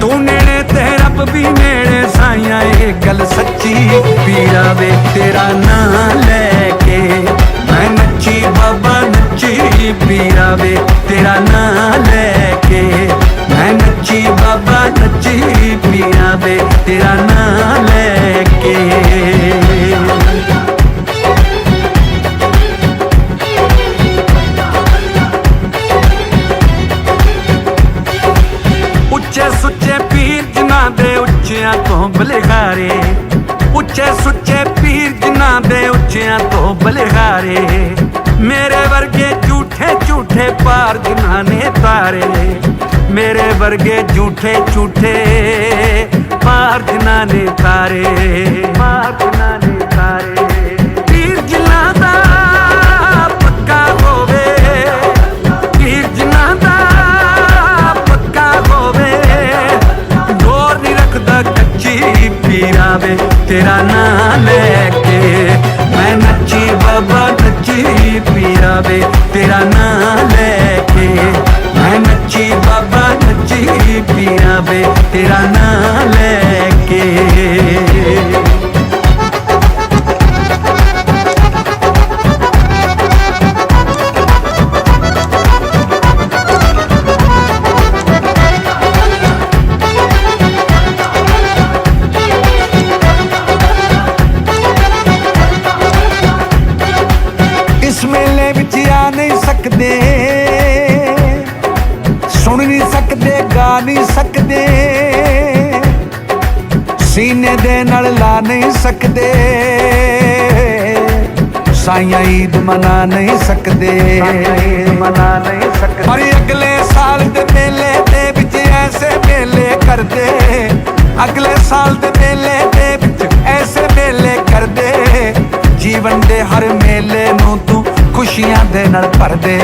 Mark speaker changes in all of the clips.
Speaker 1: ਤੂੰ ਨੇੜੇ ਤੇ ਰੱਬ ਵੀ ਨੇੜੇ ਸਾਈਆਂ, ਇਹ ਗੱਲ ਸੱਚੀ। ਪੀਰਾ ਵੇ ਤੇਰਾ ਨਾਂ ਲੈ ਕੇ ਮੈਂ ਨੱਚੀ, ਬਾਬਾ ਨੱਚੀ। ਪੀਰਾ ਵੇ ਤੇਰਾ ਨਾਂ ਲੈ ਕੇ ਮੈਂ ਨੱਚੀ, ਬਾਬਾ ਨੱਚੀ। ਪੀਰਾ ਵੇ ਤੇਰਾ ਨਾਂ ਲੈ ਕੇ ਜਿਨ੍ਹਾਂ ਦੇ ਉੱਚਿਆਂ ਤੋਂ ਬਲਿਹਾਰੇ, ਉੱਚੇ ਸੁੱਚੇ ਪੀਰ ਜਿਨ੍ਹਾਂ ਦੇ ਉੱਚਿਆਂ ਤੋਂ ਬਲਿਹਾਰੇ, ਮੇਰੇ ਵਰਗੇ ਝੂਠੇ ਝੂਠੇ ਪਾਰ ਜਿਨ੍ਹਾਂ ਨੇ ਤਾਰੇ, ਮੇਰੇ ਵਰਗੇ ਝੂਠੇ ਝੂਠੇ ਪਾਰ ਜਿਨ੍ਹਾਂ ਨੇ ਤਾਰੇ ਪਾਰ ਜਿਨ੍ਹਾਂ ਤੇਰਾ ਨਾਂ ਲੈ ਕੇ ਮੈਂ ਨੱਚੀ ਬਾਬਾ ਨੱਚੀ ਪੀਰਾ ਵੇ ਤੇਰਾ ਨਾਂ ਲੈ ਕੇ ਮੈਂ ਨੱਚੀ ਬਾਬਾ ਨੱਚੀ ਪੀਰਾ ਵੇ ਤੇਰਾ ਨਾਂ ਲੈ ਕੇ ਸਾਈਆਂ ਈਦ ਮਨਾ ਨਹੀਂ ਸਕਦੇ। ਮਨਾ ਨਹੀਂ ਸਕਦੇ। ਪਰ ਅਗਲੇ ਸਾਲ ਦੇ ਮੇਲੇ ਦੇ ਵਿੱਚ ਐਸੇ ਮੇਲੇ ਕਰਦੇ। ਅਗਲੇ ਸਾਲ ਦੇ ਮੇਲੇ ਦੇ ਵਿੱਚ ਐਸੇ ਮੇਲੇ ਕਰਦੇ। ਜੀਵਨ ਦੇ ਹਰ ਮੇਲੇ ਨੂੰ ਤੂੰ ਖੁਸ਼ੀਆਂ ਦੇ ਨਾਲ ਭਰ ਦੇ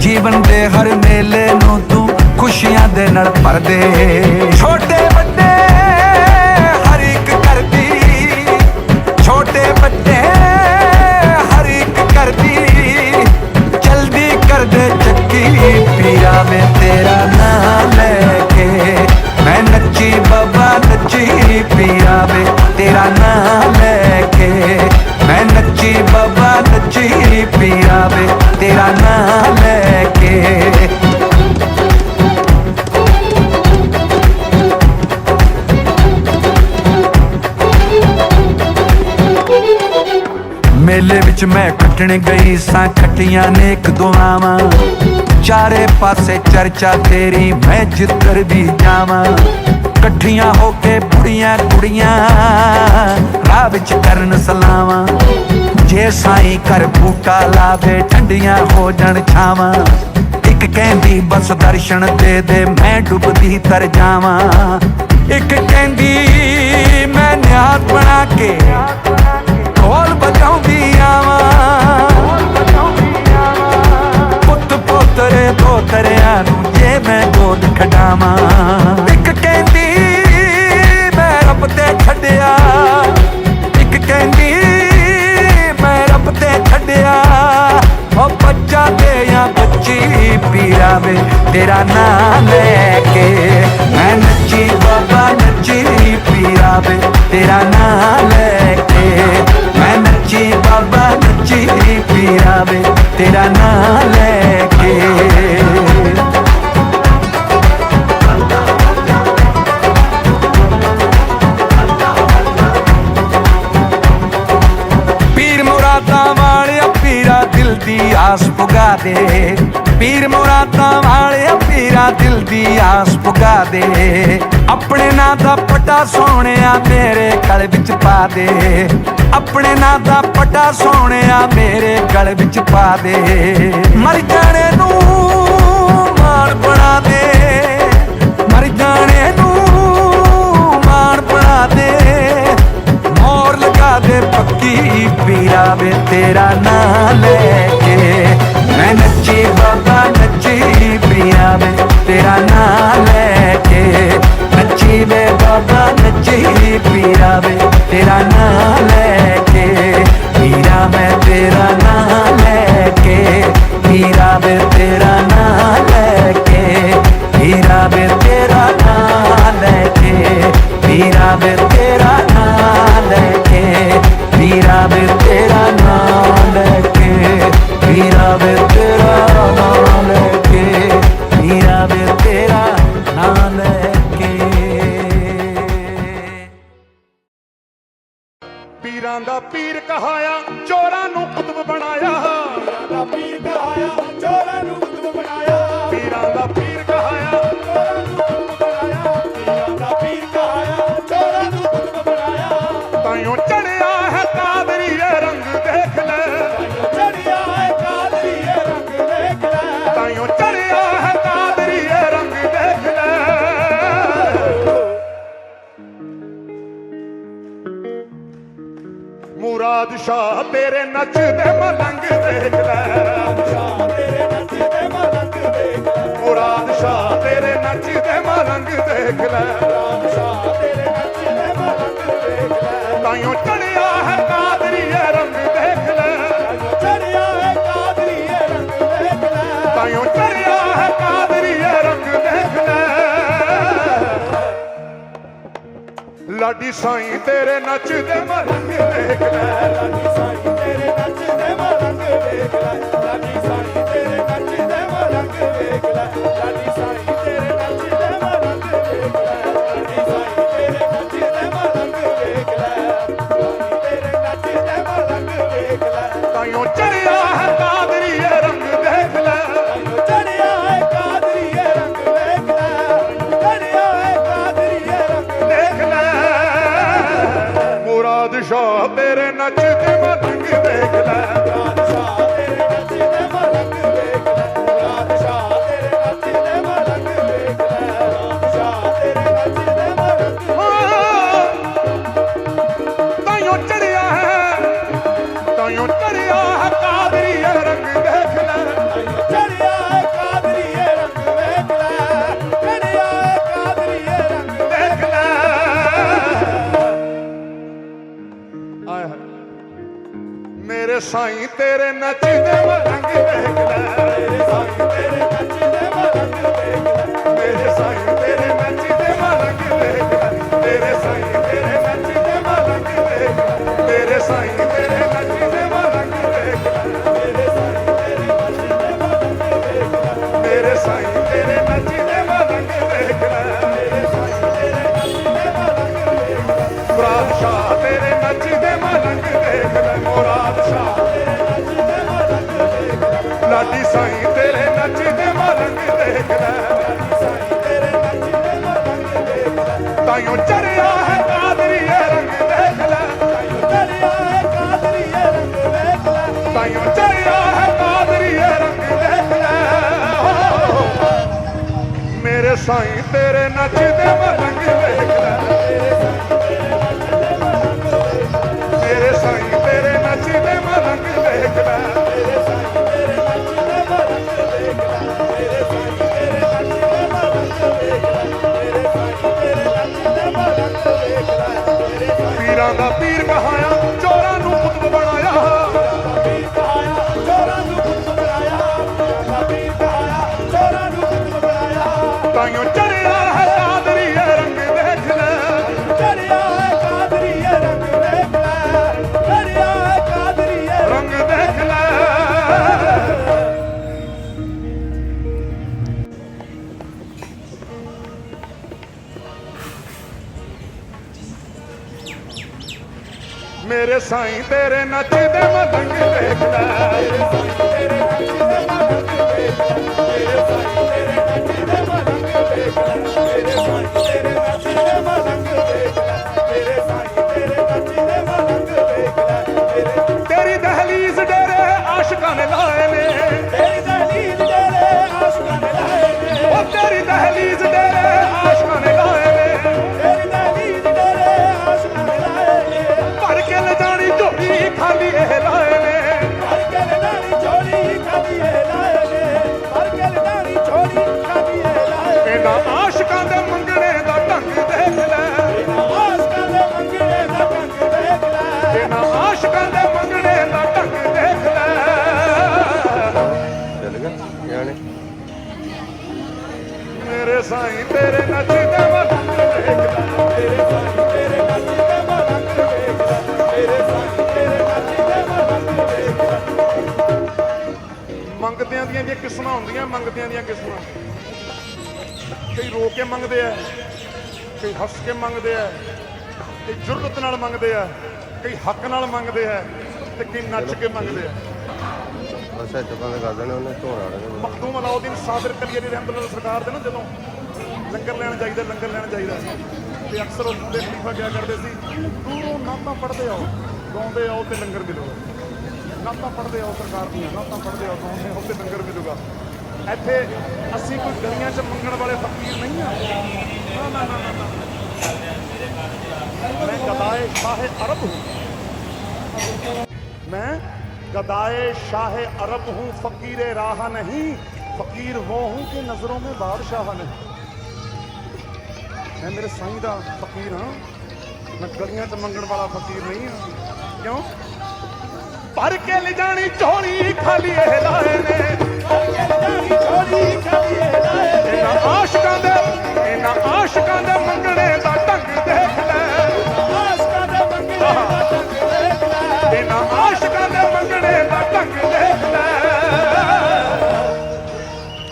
Speaker 1: ਜੀਵਨ ਦੇ ਹਰ ਮੇਲੇ ਨੂੰ ਤੂੰ ਖੁਸ਼ੀਆਂ ਦੇ ਨਾਲ ਭਰ ਦੇ ਛੋਟੇ ਦੇ ਚੱਕੀ ਪੀਰਾ ਵੇ ਤੇਰਾ ਨਾਂ ਲੈ ਕੇ। ਮੈਂ ਨੱਚੀ ਬਾਬਾ ਨੱਚੀ ਪੀਰਾ ਵੇ ਤੇਰਾ ਨਾਂ ਲੈ ਕੇ। ਮੈਂ ਨੱਚੀ ਬਾਬਾ ਨੱਚੀ ਪੀਰਾ ਵੇ ਤੇਰਾ ਨਾਂ ਲੈ ਕੇ। ਮੇਲੇ ਵਿੱਚ ਮੈਂ ਕੱਟਣ ਗਈ ਸਾਂ, ਖੱਟੀਆਂ ਨੇ ਦੁਆਵਾਂ ਚਾਰੇ ਪਾਸੇ ਚਰਚਾ ਤੇਰੀ, ਮੈਂ ਜਿੱਧਰ ਵੀ ਜਾਵਾਂ। ਇਕੱਠੀਆਂ ਹੋ ਕੇ ਬੁੜੀਆਂ ਕੁੜੀਆਂ, ਰਾਹ ਵਿੱਚ ਕਰਨ ਸਲਾਵਾਂ। ਜੇ ਸਾਈਂ ਕਰ ਬੂਟਾ ਲਾਵੇ, ਠੰਡੀਆਂ ਹੋ ਜਾਣ ਛਾਵਾਂ। ਇੱਕ ਕਹਿੰਦੀ, ਬਸ ਦਰਸ਼ਨ ਦੇ ਦੇ, ਮੈਂ ਡੁੱਬਦੀ ਤਰ ਜਾਵਾਂ। ਇੱਕ ਕਹਿੰਦੀ, ਮੈਂ ਨਿਆਤ ਬਣਾ ਕੇ, ਢੋਲ ਵਜਾਉਂਦੀ ਪੁਗਾ ਦੇ। ਪੀਰ ਮੁਰਾਦਾਂ ਵਾਲਿਆ, ਪੀਰਾ ਦਿਲ ਦੀ ਆਸ ਪੁਗਾ ਦੇ। ਆਪਣੇ ਨਾਂ ਦਾ ਪਟਾ ਸੋਹਣਿਆ ਮੇਰੇ ਗਲ ਵਿੱਚ ਪਾ ਦੇ। ਆਪਣੇ ਨਾਂ ਦਾ ਪਟਾ ਸੋਹਣਿਆ ਮੇਰੇ ਗਲ ਵਿੱਚ ਪਾ ਦੇ। ਮਰ ਜਾਣੇ ਨੂੰ ਮਾਲ ਬਣਾ ਦੇ। ਮੋਰ ਪੱਕੀ ਪੀਰਾ ਵੇ ਤੇਰਾ ਨਾਂ ਲੈ ਕੇ। ਮੈਂ ਨੱਚੀ ਬਾਬਾ ਨੱਚੀ ਪੀਰਾ
Speaker 2: ਤਾਈਓ ਚੜਿਆ ਹੈ ਰੰਗ ਦੇਖ ਲੈ।
Speaker 3: ਚੜਿਆ ਹੈ ਰੰਗ ਦੇਖ ਲੈ।
Speaker 2: ਤਾਈਓ ਚੜਿਆ ਹੈ ਰੰਗ ਦੇਖ ਲੈ। ਲਾਡੀ ਸਾਈਂ ਤੇਰੇ ਨੱਚਦੇ ਮਰੰਗ ਦੇਖ ਲੈ।
Speaker 3: ਲਾਡੀ ਸਾਈ ਤੇਰੇ ਨੱਚਦੇ ਮਰੰਗ ਦੇਖ ਲੈ। ਲਾਡੀ ਸਾਈ ਤੇਰੇ ਨੱਚਦੇ ਮਰੰਗ ਦੇਖ ਲੈ। ਲਾਡੀ ਸਾਈ 别拍了啊 ਤੇਰੇ ਨੱਚਦੇ ਮਰੰਗ ਵੇਖ ਲੈ
Speaker 2: ਮੇਰੇ ਸਾਈਂ ਤੇਰੇ ਨੱਚਦੇ ਮਰੰਗ
Speaker 3: ਤੇਰੇ ਨੱਚਦੇ ਮਰੰਗ ਵੇਖ ਲੈ
Speaker 2: ਤੇਰੇ ਸਾਈਂ ਤੇਰੇ ਨੱਚਦੇ ਮਰੰਗ ਵੇਖ ਲੈ ਤੇਰੇ ਸਾਈਂ ਤੇਰੇ ਨੱਚਦੇ ਮਰੰਗ ਵੇਖ ਲੈ ਮੇਰੇ ਸਾਈਂ ਤੇਰੇ ਨੱਚਦੇ ਮਰੰਗ ਵੇਖ ਲੈ ਬਰਾਦ ਸ਼ਾਹ ਤੇਰੇ ਨੱਚਦੇ ਮਰੰਗ ਵੇਖ ਲੈ ਮੋਰਾਦ ਸ਼ਾਹ ਲਾਡੀ ਸਾਈਂ ਤੇਰੇ ਨੱਚਦੇ ਮਲੰਗ ਦੇਖ ਲੈ। ਤਾਈਓ ਚੜਿਆ ਹੈ ਕਾਦਰੀਏ। ਸਾਈਂ ਤੇਰੇ ਨੱਚਦੇ ਮਦੰਗ ਵੇਖਦਾ ਤੇਰੇ
Speaker 3: ਸਾਈਂ ਤੇਰੇ ਮਦੰਗ ਵੇਖਦਾ ਤੇਰੇ ਸਾਈਂ
Speaker 2: ਦੀਆਂ ਕਿਸਮਾਂ ਹੁੰਦੀਆਂ ਮੰਗਦਿਆਂ ਦੀਆਂ ਕਿਸਮਾਂ। ਕਈ ਰੋ ਕੇ ਮੰਗਦੇ ਆ ਕਈ ਹੱਸ ਕੇ ਮੰਗਦੇ ਆ ਕਈ ਜੁਰਤ ਨਾਲ ਮੰਗਦੇ ਆ ਕਈ ਹੱਕ ਨਾਲ ਮੰਗਦੇ ਆ ਤੇ ਕਈ ਨੱਚ ਕੇ ਮੰਗਦੇ
Speaker 4: ਆ। ਅਸਾ ਚੁੱਕਾਂ ਦੇ ਕਰ ਦੇਣੇ ਉਹਨੇ ਧੋਣ ਵਾਲੇ ਨੇ।
Speaker 2: ਮਖਦੂਮ ਅਲਾਉਦੀਨ ਸਾਦਰ ਕਲੀਅਰੀ ਰਹਿਮਤੁਲਲਾਹ ਸਰਕਾਰ ਦੇ ਨਾ ਜਦੋਂ ਲੰਗਰ ਲੈਣ ਚਾਹੀਦਾ ਲੰਗਰ ਲੈਣ ਚਾਹੀਦਾ ਤੇ ਅਕਸਰ ਉਹ ਦੇ ਖਲੀਫਾ ਕਿਹਾ ਕਰਦੇ ਸੀ ਦੂਰੋਂ ਨਾਮਾ ਪੜਦੇ ਆਓ ਗਾਉਂਦੇ ਆਓ ਤੇ ਲੰਗਰ ਦੇ ਮਿਲੋ। ਕੰਮ ਪੜਦੇ ਹੋ ਸਰਕਾਰ ਦੀਆਂ ਨਾ ਤਾਂ ਪੜਦੇ ਹੋ ਤੁਹਾਨੂੰ ਉੱਥੇ ਲੰਗਰ ਮਿਲੂਗਾ। ਇੱਥੇ ਅਸੀਂ ਕੋਈ ਗਲੀਆਂ 'ਚ ਮੰਗਣ ਵਾਲੇ ਫਕੀਰ ਨਹੀਂ ਆ। ਨਾ ਨਾ ਨਾ ਨਾ ਮੈਂ ਗਦਾਏ ਸ਼ਾਹ ਅਰਬ ਹੂੰ। ਮੈਂ गदाए शाह अरब हूँ फकीर राह नहीं फकीर वो हूँ कि नज़रों में बादशाह नहीं मैं मेरे साईं का फकीर हाँ मैं गलियां च मंगण वाला फकीर नहीं हाँ क्यों ਭਰ ਕੇ ਲਿਜਾਣੀ ਝੋਲੀ ਖਾਲੀ ਇਹ ਲਾਏ ਨੇ। ਇਹਨਾਂ ਆਸ਼ਕਾਂ ਦੇ, ਇਹਨਾਂ ਆਸ਼ਕਾਂ ਦੇ ਮੰਗਣੇ ਦਾ ਢੰਗ ਦੇਖ ਲੈ।
Speaker 1: ਆਸਕਾ ਦੇ ਮੰਗਲੇ ਦਾ ਟੰਗ ਦੇਖ ਲੈ
Speaker 2: ਇਹਨਾਂ ਆਸ਼ਕਾਂ ਦੇ ਮੰਗਣੇ ਦਾ ਢੰਗ ਦੇਖ ਲੈ।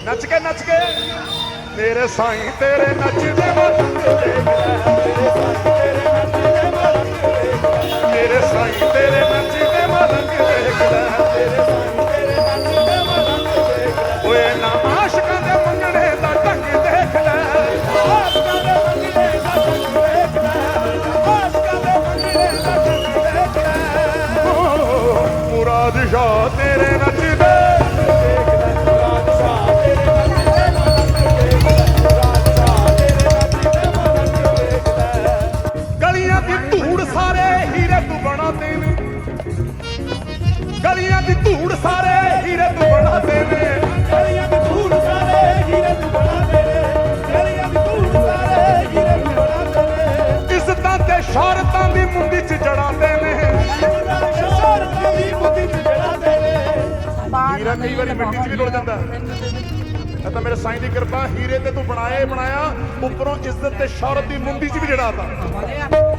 Speaker 2: ਨੱਚ ਕੇ ਨੱਚ ਕੇ। ਤੇਰੇ ਸਾਈਂ ਤੇਰੇ ਨੱਚਦੇ ਮਨ ਦੇਖ ਲੈ ਤੇਰੇ ਸਾਈਂ ਤੇਰੇ ਨੱਚਦੇ ਮਨ ਦੇਖ ਲੈ तेरे ਦੀ ਧੂੜ ਸਾਰੇ ਹੀਰੇ ਤੂੰ ਬਣਾਦੇ ਨੇ। ਗਲੀਆਂ ਦੀ ਧੂੜ ਸਾਰੇ ਹੀਰੇ ਤੂੰ ਬਣਾਦੇ ਨੇ।
Speaker 1: ਗਲੀਆਂ ਦੀ ਧੂੜ ਸਾਰੇ ਹੀਰੇ ਤੂੰ ਬਣਾਦੇ ਨੇ।
Speaker 2: ਇੱਜ਼ਤਾਂ ਤੇ ਸ਼ੌਹਰਤਾਂ ਦੀ ਮੁੰਦੀ 'ਚ ਜੜਾਉਂਦੇ ਨੇ।
Speaker 1: ਸ਼ਰਤਾਂ ਦੀ ਬੁੱਧੀ ਚ ਜੜਾਦੇ ਨੇ।
Speaker 2: ਹੀਰਾ ਕਈ ਵਾਰੀ ਮਿੱਟੀ 'ਚ ਵੀ ਰੁੜ ਜਾਂਦਾ। ਇਹ ਤਾਂ ਮੇਰੇ ਸਾਈਂ ਦੀ ਕਿਰਪਾ, ਹੀਰੇ ਤੇ ਤੂੰ ਬਣਾਇਆ ਹੀ ਬਣਾਇਆ, ਉੱਪਰੋਂ ਇੱਜ਼ਤ ਤੇ ਸ਼ੌਹਰਤ ਦੀ ਮੁੰਦੀ 'ਚ ਵੀ ਜੜਾਤਾ।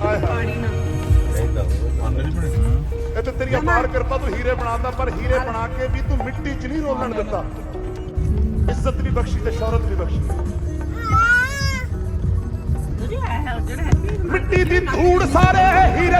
Speaker 2: ਹਾਏ ਹਾਏ।
Speaker 4: ਤੇ
Speaker 2: ਤੇਰੀ ਅਪਾਰ ਕਿਰਪਾ ਤੂੰ ਹੀਰੇ ਬਣਾਤਾ ਪਰ ਹੀਰੇ ਬਣਾ ਕੇ ਵੀ ਤੂੰ ਮਿੱਟੀ 'ਚ ਨਹੀਂ ਰੋਲਣ ਦਿੱਤਾ। ਇੱਜ਼ਤ ਵੀ ਬਖਸ਼ੀ ਤੇ ਸ਼ੌਹਰਤ ਵੀ ਬਖਸ਼ੀ। ਮਿੱਟੀ ਦੀ ਧੂੜ ਸਾਰੇ ਹੀਰੇ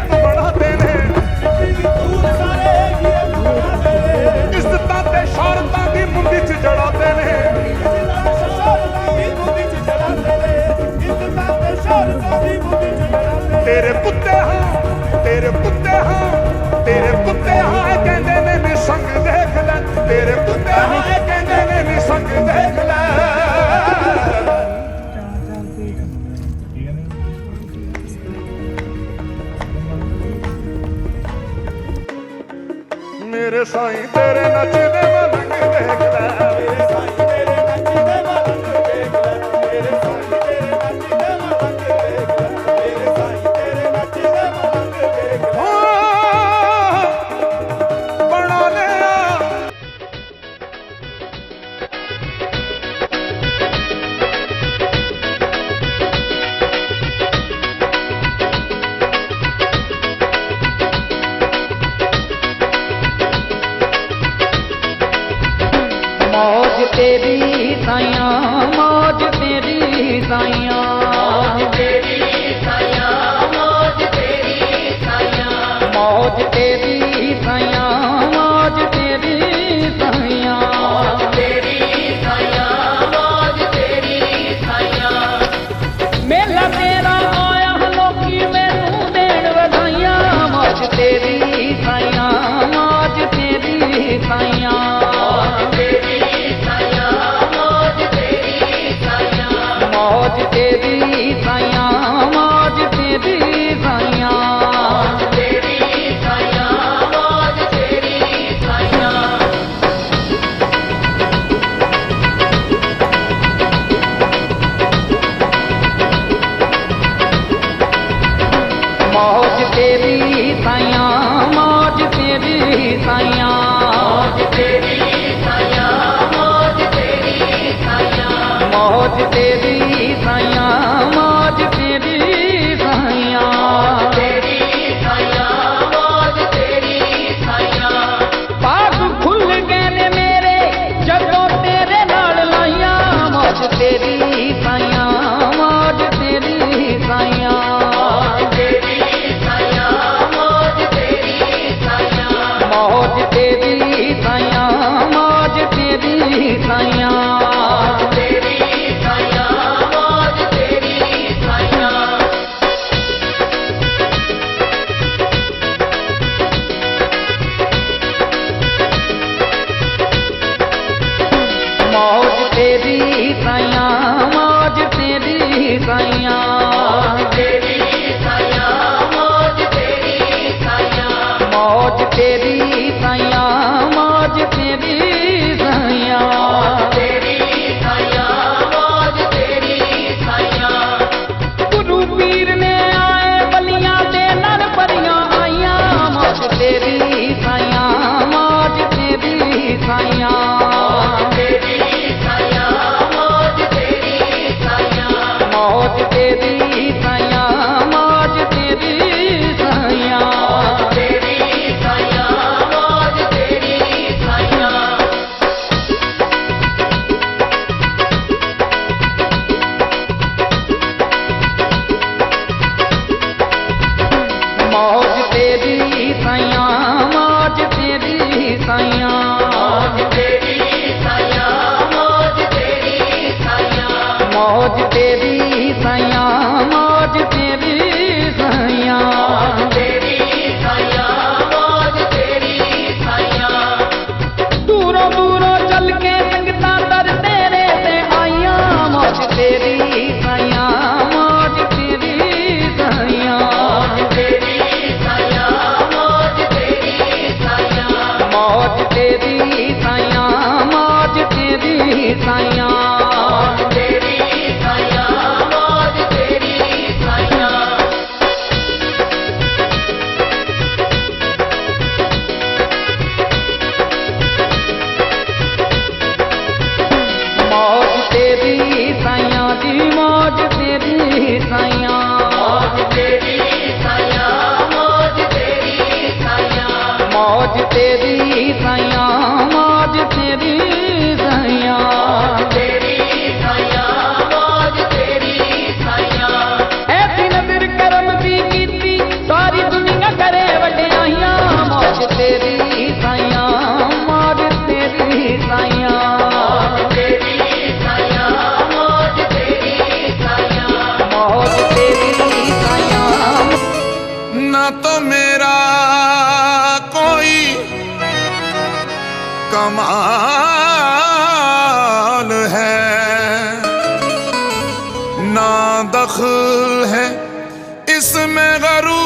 Speaker 2: ਤੇਰੇ ਪੁੱਤੇ ਕਹਿੰਦੇ ਨੇ ਨੀ ਸੰਗ ਦੇਖ ਲੈ, ਤੇਰੇ ਪੁੱਤੇ ਹਾਂ ਕਹਿੰਦੇ ਨੇ ਨੀ ਸੰਗ ਦੇਖ ਲੈ। ਮੇਰੇ ਸਾਈਂ ਤੇਰੇ ਨੱਚਦੇ ਮਲੰਗ ਦੇਖ ਲੈ।
Speaker 1: ਮੇਰੇ ਸਾਈਂ ਤੇਰੀ
Speaker 3: ਸਾਈਆਂ ਮੌਜ ਤੇਰੀ ਸਾਈਆਂ। ਮੌਜ ਤੇਰੀ ਸਾਈਆਂ ਮੌਜ ਤੇਰੀ ਸਾਈਆਂ। ਮੌਜ ਤੇਰੀ ਸਾਈਆਂ ਮੌਜ ਤੇਰੀ
Speaker 5: माया बखल है इसमें गरूर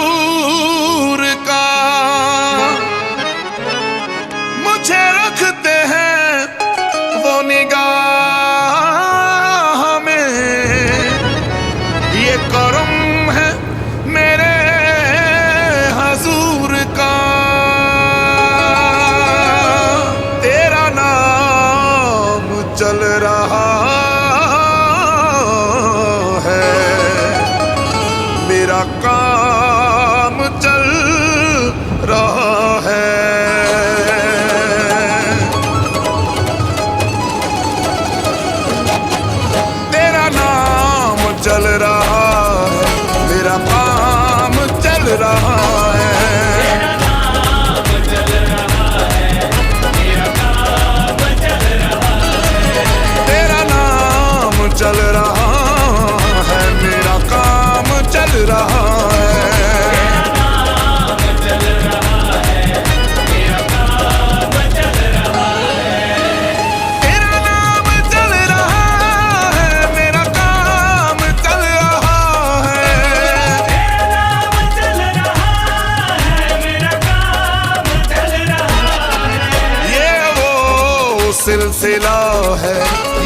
Speaker 5: सिलसिला है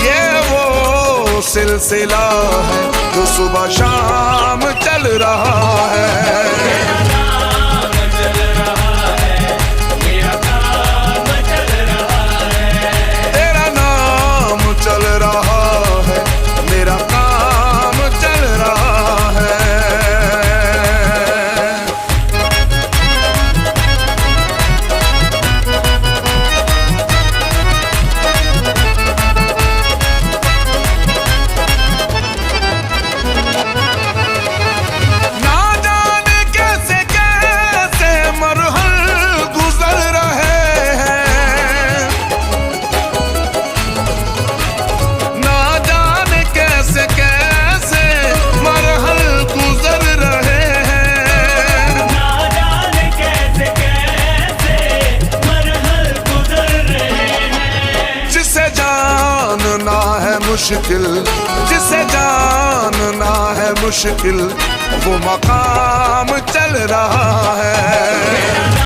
Speaker 5: ये वो सिलसिला है जो सुबह शाम चल रहा है